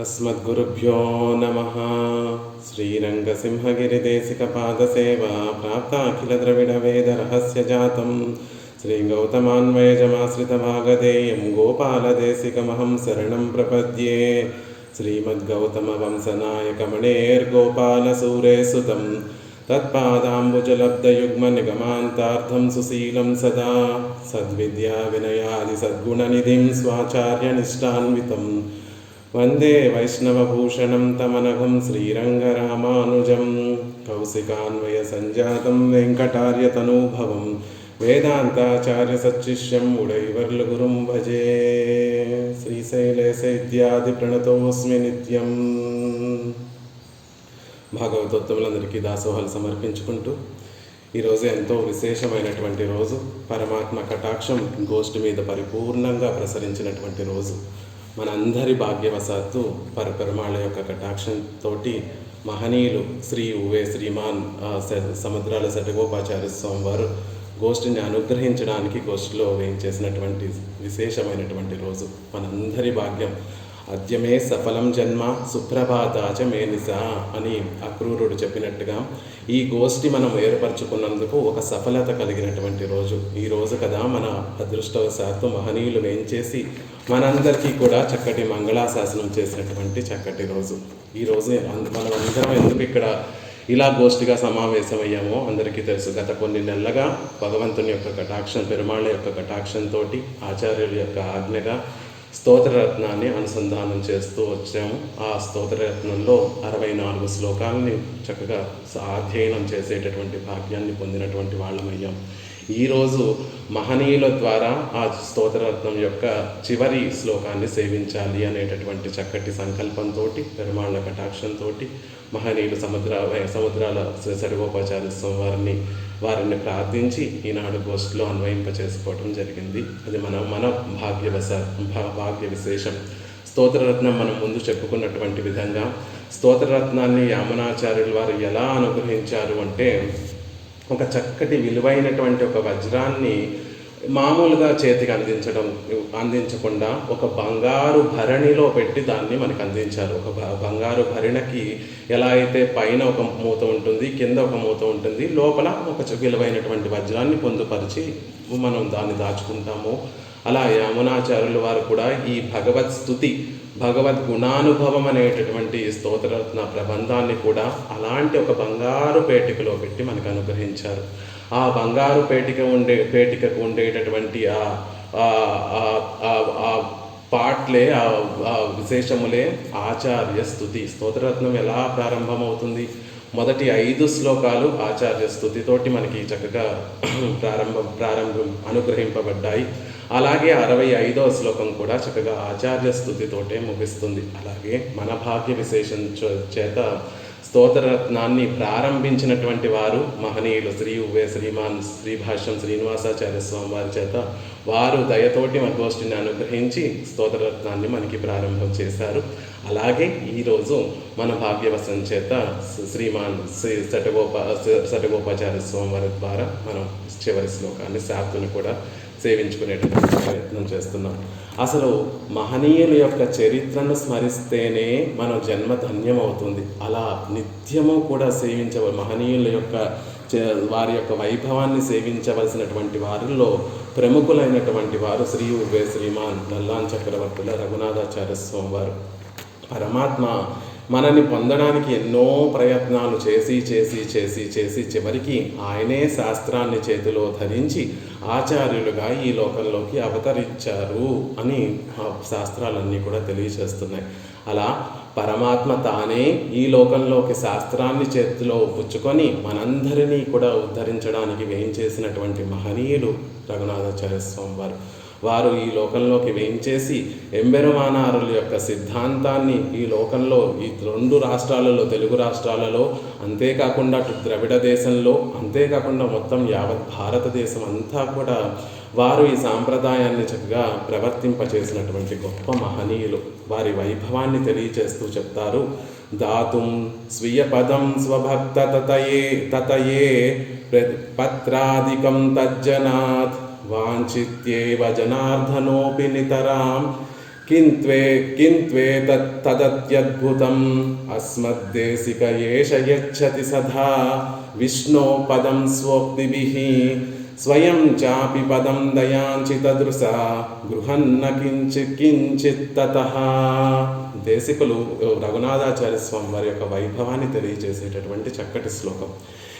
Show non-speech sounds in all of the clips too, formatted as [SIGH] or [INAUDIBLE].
अस्मद्गुरुभ्यो नमः श्रीरङ्गसिंहगिरिदेशिकपादसेवा प्राप्ताखिलद्रविडवेदरहस्यजातं श्रीगौतमान्वयजमाश्रितभागधेयं गोपालदेशिकमहं शरणं प्रपद्ये श्रीमद्गौतमवंशनायकमणेर्गोपालसूरे सुतं तत्पादाम्बुजलब्धयुग्मनिगमान्तार्थं सुशीलं सदा सद्विद्याविनयादिसद्गुणनिधिं स्वाचार्यनिष्ठान्वितम् वन्दे वैष्णवभूषणं तमनघं श्रीरङ्गरामानुजं कौशिकान्वयसञ्जातं वेङ्कटार्यतनूभवं वेदान्ताचार्यसच्शिष्यं उडैवर्लुगुरुं भजे శ్రీశైలేశైద్యాదిప్రణతోస్మి నిత్యం భాగవతోత్తములందరికీ దాసోహాలు సమర్పించుకుంటూ ఈరోజు ఎంతో విశేషమైనటువంటి రోజు పరమాత్మ కటాక్షం గోష్ఠి మీద పరిపూర్ణంగా ప్రసరించినటువంటి రోజు మనందరి భాగ్యవశాత్తు పరపెరుమాళ్ళ యొక్క కటాక్షంతో మహనీయులు శ్రీ ఉవే శ్రీమాన్ స- సముద్రాల శటగోపాచార్య స్వామి వారు గోష్ఠిని అనుగ్రహించడానికి గోష్ఠిలో వేయించేసినటువంటి విశేషమైనటువంటి రోజు. మనందరి భాగ్యం. అద్యమే సఫలం జన్మ సుప్రభాతాచ మేనిసా అని అక్రూరుడు చెప్పినట్టుగా ఈ గోష్ఠి మనం ఏర్పరచుకున్నందుకు ఒక సఫలత కలిగినటువంటి రోజు. ఈ రోజు కదా మన అదృష్టవశాత్తు మహనీయులు వేయించేసి మనందరికీ కూడా చక్కటి మంగళాశాసనం చేసినటువంటి చక్కటి రోజు. ఈ రోజు మనం అందరం ఎందుకు ఇక్కడ ఇలా గోష్ఠిగా సమావేశమయ్యామో అందరికీ తెలుసు. గత కొన్ని నెలలుగా భగవంతుని యొక్క కటాక్షం పెరుమాళ్ళ యొక్క కటాక్షంతో ఆచార్యుల యొక్క ఆజ్ఞగా స్తోత్రరత్నాన్ని అనుసంధానం చేస్తూ వచ్చాము. ఆ స్తోత్రరత్నంలో అరవై నాలుగు శ్లోకాలని చక్కగా అధ్యయనం చేసేటటువంటి భాగ్యాన్ని పొందినటువంటి వాళ్ళమయ్యాం. ఈరోజు మహనీయుల ద్వారా ఆ స్తోత్రరత్నం యొక్క చివరి శ్లోకాన్ని సేవించాలి అనేటటువంటి చక్కటి సంకల్పంతో పెరుమాళ్ళ కటాక్షంతో మహనీయులు సముద్ర సముద్రాల సరిగోపాచార్య స్వామి వారిని వారిని ప్రార్థించి ఈనాడు గోష్ఠిలో అన్వయింప చేసుకోవటం జరిగింది. అది మన మన భాగ్యవశ భా- భాగ్య విశేషం స్తోత్రరత్నం మనం ముందు చెప్పుకున్నటువంటి విధంగా స్తోత్రరత్నాన్ని యామనాచార్యులు వారు ఎలా అనుగ్రహించారు అంటే ఒక చక్కటి విలువైనటువంటి ఒక వజ్రాన్ని మామూలుగా చేతికి అందించడం అందించకుండా ఒక బంగారు భరణిలో పెట్టి దాన్ని మనకు అందించారు. ఒక బ- బంగారు భరిణకి ఎలా అయితే పైన ఒక మూత ఉంటుంది కింద ఒక మూత ఉంటుంది లోపల ఒక చ- విలువైనటువంటి వజ్రాన్ని పొందుపరిచి మనం దాన్ని దాచుకుంటాము. అలా యామునాచార్యులు వారు కూడా ఈ భగవత్ స్థుతి భగవద్ గుణానుభవం అనేటటువంటి స్తోత్రరత్న ప్రబంధాన్ని కూడా అలాంటి ఒక బంగారు పేటికలో పెట్టి మనకు అనుగ్రహించారు. ఆ బంగారు పేటిక ఉండే పేటికకు ఉండేటటువంటి ఆ ఆ- పాటలే ఆ విశేషములే ఆచార్య స్థుతి. స్తోత్రరత్నం ఎలా ప్రారంభమవుతుంది? మొదటి ఐదు శ్లోకాలు ఆచార్య స్థుతితోటి మనకి చక్కగా [CLEARS THROAT] ప్రారంభం ప్రారంభం అనుగ్రహింపబడ్డాయి. అలాగే అరవై ఐదవ శ్లోకం కూడా చక్కగా ఆచార్య స్థుతితోటే ముగిస్తుంది. అలాగే మన భాగ్య విశేషం చేత స్తోత్రరత్నాన్ని ప్రారంభించినటువంటి వారు మహనీయులు శ్రీ ఉవే శ్రీమాన్ శ్రీభాష్యం శ్రీనివాసాచార్య స్వామి వారి చేత వారు దయతోటి మన గోష్ఠిని అనుగ్రహించి స్తోత్రరత్నాన్ని మనకి ప్రారంభం చేశారు. అలాగే ఈరోజు మన భాగ్యవశం చేత శ్రీమాన్ శ్రీ సటగోపా సటగోపాచార్య స్వామి వారి ద్వారా మనం చివరి శ్లోకాన్ని శాప్తుని కూడా సేవించుకునేటటువంటి ప్రయత్నం చేస్తున్నాం. అసలు మహనీయుల యొక్క చరిత్రను స్మరిస్తేనే మన జన్మ ధన్యమవుతుంది. అలా నిత్యము కూడా సేవించవ మహనీయుల యొక్క చ- వారి యొక్క వైభవాన్ని సేవించవలసినటువంటి వారిలో ప్రముఖులైనటువంటి వారు శ్రీ ఉవే శ్రీమాన్ నల్లాన్ చక్రవర్తుల రఘునాథాచార్య స్వామి వారు పరమాత్మ మనని పొందడానికి ఎన్నో ప్రయత్నాలు చేసి చేసి చేసి చేసి చివరికి ఆయనే శాస్త్రాన్ని చేతిలో ధరించి ఆచార్యులుగా ఈ లోకంలోకి అవతరించారు అని ఆ శాస్త్రాలన్నీ కూడా తెలియజేస్తున్నాయి అలా పరమాత్మ తానే ఈ లోకంలోకి శాస్త్రాన్ని చేతిలో పుచ్చుకొని మనందరినీ కూడా ఉద్ధరించడానికి వేయించేసినటువంటి మహనీయులు రఘునాథాచార్య స్వామి వారు వారు ఈ లోకంలోకి వేయించేసి ఎంబెరుమానారుల యొక్క సిద్ధాంతాన్ని ఈ లోకంలో ఈ రెండు రాష్ట్రాలలో తెలుగు రాష్ట్రాలలో అంతేకాకుండా అటు ద్రవిడ దేశంలో అంతేకాకుండా మొత్తం యావత్ భారతదేశం అంతా కూడా వారు ఈ సాంప్రదాయాన్ని చక్కగా ప్రవర్తింపచేసినటువంటి గొప్ప మహనీయులు. వారి వైభవాన్ని తెలియచేస్తూ చెప్తారు దాతుం స్వీయ పదం స్వభక్త తతయే తతయే పత్రాదికం తజ్జనాత్ వాంఛిత్యేవ జనార్దనోపి నితరాం కింత్వే కింత్వే తదత్యద్భుతం అస్మద్దేశిక ఏష యచ్చతి సదా విష్ణో పదం స్వోక్తిభిః స్వయం చాపి పదం దయాంచి తదృశ గృహన్న కించిత్ కించిత్ తతః దేశికులు రఘునాథాచార్య స్వామి వారి యొక్క వైభవాన్ని తెలియజేసేటటువంటి చక్కటి శ్లోకం.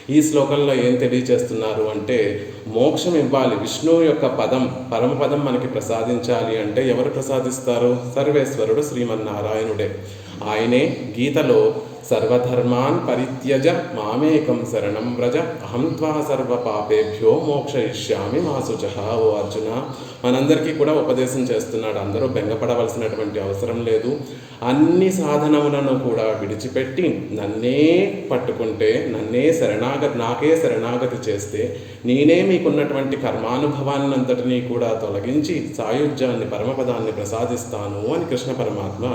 ఈ శ్లోకంలో ఏం తెలియజేస్తున్నారు అంటే మోక్షం ఇవ్వాలి విష్ణువు యొక్క పదం పరమపదం మనకి ప్రసాదించాలి అంటే ఎవరు ప్రసాదిస్తారు? సర్వేశ్వరుడు శ్రీమన్నారాయణుడే. ఆయనే గీతలో సర్వధర్మాన్ పరిత్యజ మామేకం శరణం వ్రజ అహం త్వా సర్వ పాపేభ్యో మోక్షయిష్యామి మా ఓ అర్జున. మనందరికీ కూడా ఉపదేశం చేస్తున్నాడు. అందరూ బెంగపడవలసినటువంటి అవసరం లేదు. అన్ని సాధనములను కూడా విడిచిపెట్టి నన్నే పట్టుకుంటే నన్నే శరణాగతి నాకే శరణాగతి చేస్తే నేనే మీకున్నటువంటి కర్మానుభవాన్ని అంతటినీ కూడా తొలగించి సాయుధ్యాన్ని పరమపదాన్ని ప్రసాదిస్తాను అని కృష్ణ పరమాత్మ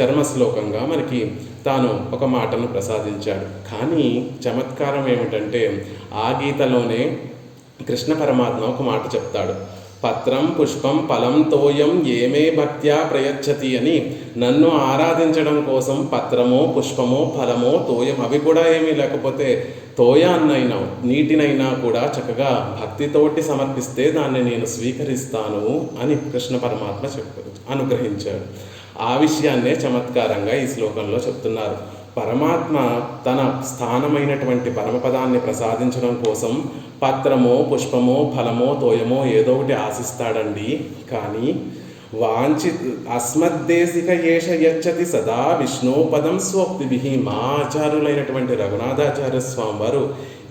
చర్మశ్లోకంగా మనకి తాను ఒక మాటను ప్రసాదించాడు. కానీ చమత్కారం ఏమిటంటే ఆ గీతలోనే కృష్ణ పరమాత్మ ఒక మాట చెప్తాడు. పత్రం పుష్పం ఫలం తోయం ఏమే భక్త్యా ప్రయచ్చతి అని. నన్ను ఆరాధించడం కోసం పత్రమో పుష్పమో ఫలమో తోయం అవి కూడా ఏమీ లేకపోతే తోయాన్నైనా నీటినైనా కూడా చక్కగా భక్తితోటి సమర్పిస్తే దాన్ని నేను స్వీకరిస్తాను అని కృష్ణ పరమాత్మ చెప్పారు అనుగ్రహించాడు. ఆ విషయాన్నే చమత్కారంగా ఈ శ్లోకంలో చెప్తున్నారు. పరమాత్మ తన స్థానమైనటువంటి పరమపదాన్ని ప్రసాదించడం కోసం పత్రమో పుష్పమో ఫలమో తోయమో ఏదో ఒకటి ఆశిస్తాడండి. కానీ వాంఛి అస్మద్దేశిక ఏష యచ్చతి సదా విష్ణుపదం స్వప్తిభి మా ఆచార్యులైనటువంటి రఘునాథాచార్య స్వామి వారు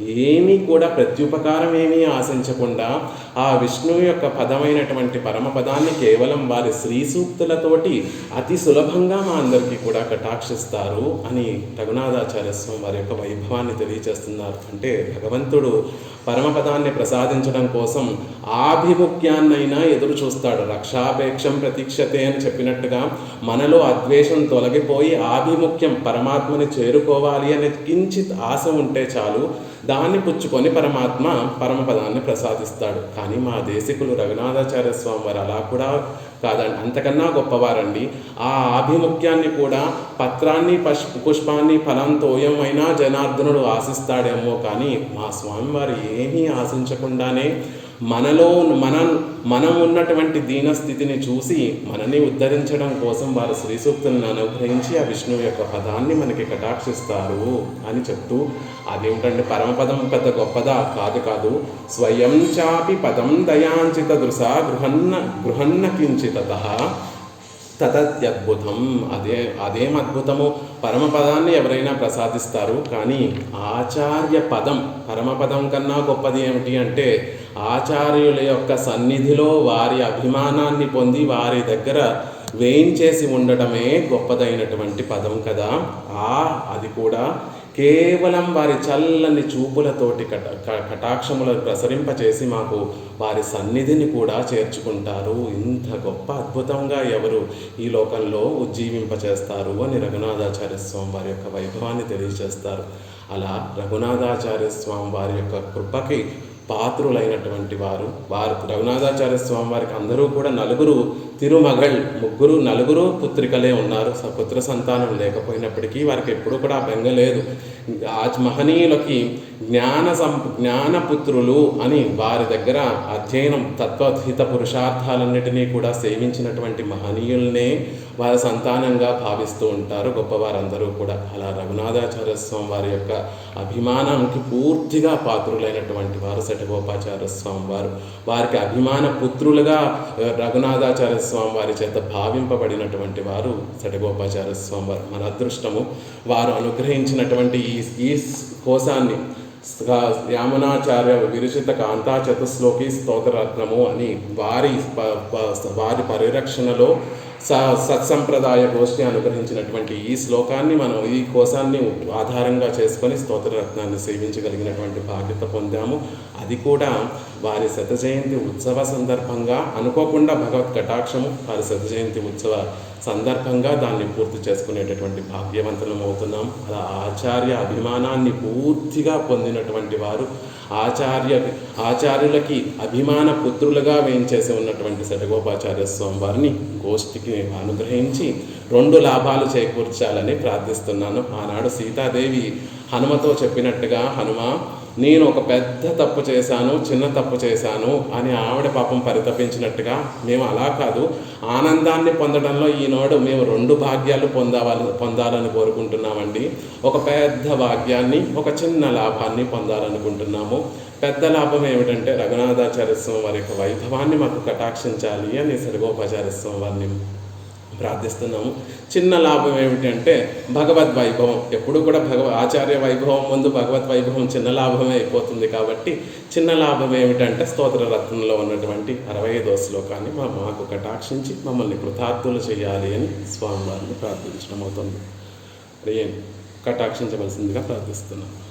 ఏమీ కూడా ప్రత్యుపకారం ఏమీ ఆశించకుండా ఆ విష్ణువు యొక్క పదమైనటువంటి పరమపదాన్ని కేవలం వారి శ్రీ సూక్తులతోటి అతి సులభంగా మా అందరికీ కూడా కటాక్షిస్తారు అని రఘునాథాచార్య స్వామి వారి యొక్క వైభవాన్ని తెలియజేస్తున్నారు. అంటే భగవంతుడు పరమపదాన్ని ప్రసాదించడం కోసం ఆభిముఖ్యాన్నైనా ఎదురు చూస్తాడు. రక్షాపేక్షం ప్రతీక్షతే అని చెప్పినట్టుగా మనలో అద్వేషం తొలగిపోయి ఆభిముఖ్యం పరమాత్మని చేరుకోవాలి అనే కించిత్ ఆశ ఉంటే చాలు. దాన్ని పుచ్చుకొని పరమాత్మ పరమపదాన్ని ప్రసాదిస్తాడు. కానీ మా దేశికులు రఘునాథాచార్య స్వామి వారు అలా కూడా కాదండి. అంతకన్నా గొప్పవారండి. ఆ ఆభిముఖ్యాన్ని కూడా పత్రాన్ని పష్ పుష్పాన్ని ఫలం ఏమైనా జనార్దనుడు ఆశిస్తాడేమో కానీ మా స్వామివారు ఏమీ ఆశించకుండానే మనలో మన మనం ఉన్నటువంటి దీనస్థితిని చూసి మనని ఉద్ధరించడం కోసం వారు శ్రీ సూక్తులను అనుగ్రహించి ఆ విష్ణువు యొక్క పదాన్ని మనకి కటాక్షిస్తారు అని చెప్తూ అదేమిటంటే పరమపదం పెద్ద గొప్పదా? కాదు కాదు. స్వయం చాపి పదం దయాంచిత దృశ గృహన్న గృహన్న కించిత తదత్యద్భుతం. అదే అదేం అద్భుతము? పరమపదాన్ని ఎవరైనా ప్రసాదిస్తారు. కానీ ఆచార్య పదం పరమపదం కన్నా గొప్పది ఏమిటి అంటే ఆచార్యుల యొక్క సన్నిధిలో వారి అభిమానాన్ని పొంది వారి దగ్గర వేయించేసి ఉండటమే గొప్పదైనటువంటి పదం కదా. ఆ అది కూడా కేవలం వారి చల్లని చూపులతోటి కట క- కటాక్షములను ప్రసరింపచేసి మాకు వారి సన్నిధిని కూడా చేర్చుకుంటారు. ఇంత గొప్ప అద్భుతంగా ఎవరు ఈ లోకంలో ఉజ్జీవింపచేస్తారు అని రఘునాథాచార్య స్వామి వారి యొక్క వైభవాన్ని తెలియజేస్తారు అలా రఘునాథాచార్య స్వామి వారి యొక్క కృపకి పాత్రులైనటువంటి వారు వారు రఘునాథాచార్య స్వామి వారికి అందరూ కూడా నలుగురు తిరుమగళ్ ముగ్గురు నలుగురు పుత్రికలే ఉన్నారు. స- పుత్ర సంతానం లేకపోయినప్పటికీ వారికి ఎప్పుడూ కూడా బెంగ లేదు. ఆ మహనీయులకి జ్ఞాన సం జ్ఞానపుత్రులు అని వారి దగ్గర అధ్యయనం తత్వహిత పురుషార్థాలన్నిటినీ కూడా సేవించినటువంటి మహనీయుల్నే వారి సంతానంగా భావిస్తూ ఉంటారు గొప్పవారందరూ కూడా. అలా రఘునాథాచార్య స్వామి వారి యొక్క అభిమానానికి పూర్తిగా పాత్రులైనటువంటి వారు సటగోపాచార్య స్వామి వారు వారికి అభిమాన పుత్రులుగా రఘునాథాచార్య స్వామి వారి చేత భావింపబడినటువంటి వారు సటగోపాచార్య స్వామి వారు మన అదృష్టము వారు అనుగ్రహించినటువంటి ఈ ఈ కోశాన్ని యామనాచార్య విరచిత కాంతా చతుశ్లోకి స్తోత్రరత్నము అని వారి వారి పరిరక్షణలో స సత్సంప్రదాయ గోష్ఠి అనుగ్రహించినటువంటి ఈ శ్లోకాన్ని మనం ఈ కోశాన్ని ఆధారంగా చేసుకొని స్తోత్రరత్నాన్ని సేవించగలిగినటువంటి బాధ్యత పొందాము. అది కూడా వారి శత జయంతి ఉత్సవ సందర్భంగా అనుకోకుండా భగవత్ కటాక్షము వారి శత జయంతి ఉత్సవ సందర్భంగా దాన్ని పూర్తి చేసుకునేటటువంటి భాగ్యవంతులం అవుతున్నాం అలా ఆచార్య అభిమానాన్ని పూర్తిగా పొందినటువంటి వారు ఆచార్య ఆచార్యులకి అభిమాన పుత్రులుగా వేయించేసి ఉన్నటువంటి సటగోపాచార్య స్వామి వారిని గోష్ఠికి అనుగ్రహించి రెండు లాభాలు చేకూర్చాలని ప్రార్థిస్తున్నాను. ఆనాడు సీతాదేవి హనుమతో చెప్పినట్టుగా హనుమ నేను ఒక పెద్ద తప్పు చేశాను చిన్న తప్పు చేశాను అని ఆవిడ పాపం పరితపించినట్టుగా మేము అలా కాదు. ఆనందాన్ని పొందడంలో ఈనాడు మేము రెండు భాగ్యాలు పొందాలని పొందాలని కోరుకుంటున్నామండి. ఒక పెద్ద భాగ్యాన్ని ఒక చిన్న లాభాన్ని పొందాలనుకుంటున్నాము. పెద్ద లాభం ఏమిటంటే రఘునాథాచార్య స్వామి వారి యొక్క వైభవాన్ని మాకు కటాక్షించాలి అని సరిగోపాచార్య స్వామి వారిని ప్రార్థిస్తున్నాము. చిన్న లాభం ఏమిటంటే భగవద్ వైభవం. ఎప్పుడు కూడా భగవ ఆచార్య వైభవం ముందు భగవద్ వైభవం చిన్న లాభమే అయిపోతుంది కాబట్టి చిన్న లాభం ఏమిటంటే స్తోత్ర రత్నంలో ఉన్నటువంటి అరవై ఐదో శ్లోకాన్ని మా మాకు కటాక్షించి మమ్మల్ని కృతార్థులు చేయాలి అని స్వామివారిని ప్రార్థించడం అవుతుంది. కటాక్షించవలసిందిగా ప్రార్థిస్తున్నాము.